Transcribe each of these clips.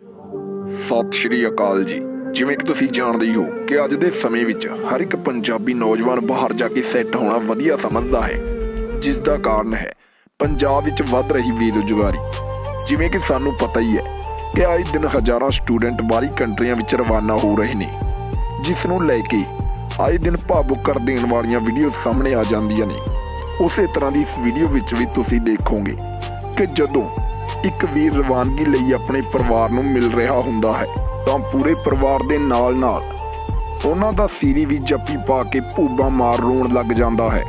ਸਤਿ ਸ਼੍ਰੀ ਅਕਾਲ ਜੀ। ਜਿਵੇਂ ਕਿ ਤੁਸੀਂ ਜਾਣਦੇ ਹੀ ਹੋ ਕਿ ਅੱਜ ਦੇ ਸਮੇਂ ਵਿੱਚ ਹਰ ਇੱਕ ਪੰਜਾਬੀ ਨੌਜਵਾਨ ਬਾਹਰ ਜਾ ਕੇ ਸੈੱਟ ਹੋਣਾ ਵਧੀਆ ਸਮਝਦਾ ਹੈ। ਜਿਸ ਦਾ ਕਾਰਨ ਹੈ ਪੰਜਾਬ ਵਿੱਚ ਵੱਧ ਰਹੀ ਬੇਰੁਜ਼ਗਾਰੀ। ਜਿਵੇਂ ਕਿ ਸਾਨੂੰ ਪਤਾ ਹੀ ਹੈ ਕਿ ਆਏ ਦਿਨ ਹਜ਼ਾਰਾਂ ਸਟੂਡੈਂਟ ਬਾਹਰੀ ਕੰਟਰੀਆਂ ਵਿੱਚ ਰਵਾਨਾ ਹੋ ਰਹੇ ਨੇ, ਜਿਸ ਨੂੰ ਲੈ ਕੇ ਆਏ ਦਿਨ ਭਾਵੁਕ ਕਰ ਦੇਣ ਵਾਲੀਆਂ ਵੀਡੀਓ ਸਾਹਮਣੇ ਆ ਜਾਂਦੀਆਂ ਨੇ। ਉਸੇ ਤਰ੍ਹਾਂ ਦੀ ਇਸ ਵੀਡੀਓ ਵਿੱਚ ਵੀ ਤੁਸੀਂ ਦੇਖੋਗੇ ਕਿ ਜਦੋਂ ਇੱਕ ਵੀਰ ਰਵਾਨਗੀ ਲਈ ਆਪਣੇ ਪਰਿਵਾਰ ਨੂੰ ਮਿਲ ਰਿਹਾ ਹੁੰਦਾ ਹੈ, ਤਾਂ ਪੂਰੇ ਪਰਿਵਾਰ ਦੇ ਨਾਲ-ਨਾਲ ਉਹਨਾਂ ਦਾ ਸੀਰੀ ਵੀ ਜੱਫੀ ਪਾ ਕੇ ਭੂਬਾ ਮਾਰ ਰੋਣ ਲੱਗ ਜਾਂਦਾ ਹੈ।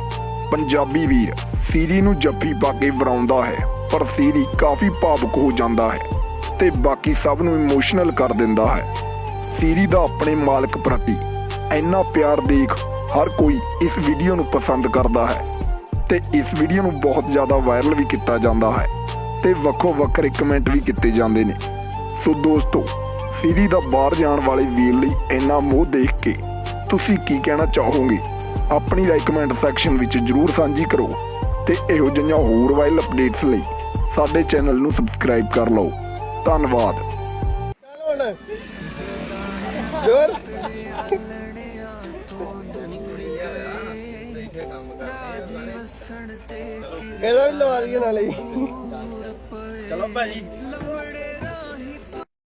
ਪੰਜਾਬੀ ਵੀਰ ਸੀਰੀ ਨੂੰ ਜੱਫੀ ਪਾ ਕੇ ਵਰਾਉਂਦਾ ਹੈ, ਪਰ ਸੀਰੀ ਕਾਫੀ ਭਾਵੁਕ ਹੋ ਜਾਂਦਾ ਹੈ ਤੇ ਬਾਕੀ ਸਭ ਨੂੰ ਇਮੋਸ਼ਨਲ ਕਰ ਦਿੰਦਾ ਹੈ। ਸੀਰੀ ਦਾ ਆਪਣੇ ਮਾਲਕ ਪ੍ਰਤੀ ਇੰਨਾ ਪਿਆਰ ਦੇਖ ਹਰ ਕੋਈ ਇਸ ਵੀਡੀਓ ਨੂੰ ਪਸੰਦ ਕਰਦਾ ਹੈ ਤੇ ਇਸ ਵੀਡੀਓ ਨੂੰ ਬਹੁਤ ਜ਼ਿਆਦਾ ਵਾਇਰਲ ਵੀ ਕੀਤਾ ਜਾਂਦਾ ਹੈ। ਤੇ ਵੱਖੋ ਵੱਖਰੇ ਕਮੈਂਟ ਵੀ ਕੀਤੇ ਜਾਂਦੇ ਨੇ। ਸੋ ਦੋਸਤੋ, ਸੀਰੀ ਦਾ ਬਾਹਰ ਜਾਣ ਵਾਲੇ ਵੀਰ ਲਈ ਇੰਨਾ ਮੋਹ ਦੇਖ ਕੇ ਤੁਸੀਂ ਕੀ ਕਹਿਣਾ ਚਾਹੋਗੇ? ਆਪਣੀ ਰਾਏ ਕਮੈਂਟ ਸੈਕਸ਼ਨ ਵਿੱਚ ਜਰੂਰ ਸਾਂਝੀ ਕਰੋ ਤੇ ਇਹੋ ਜਿਹੀਆਂ ਹੋਰ ਵਾਇਰਲ ਅਪਡੇਟਸ ਲਈ ਸਾਡੇ ਚੈਨਲ ਨੂੰ ਸਬਸਕ੍ਰਾਈਬ ਕਰ ਲਓ। ਧੰਨਵਾਦ। ਜੋਰ ਇਹਦਾ ਵੀ ਲਵਾ ਦਈਏ ਨਾਲੇ। 小老伴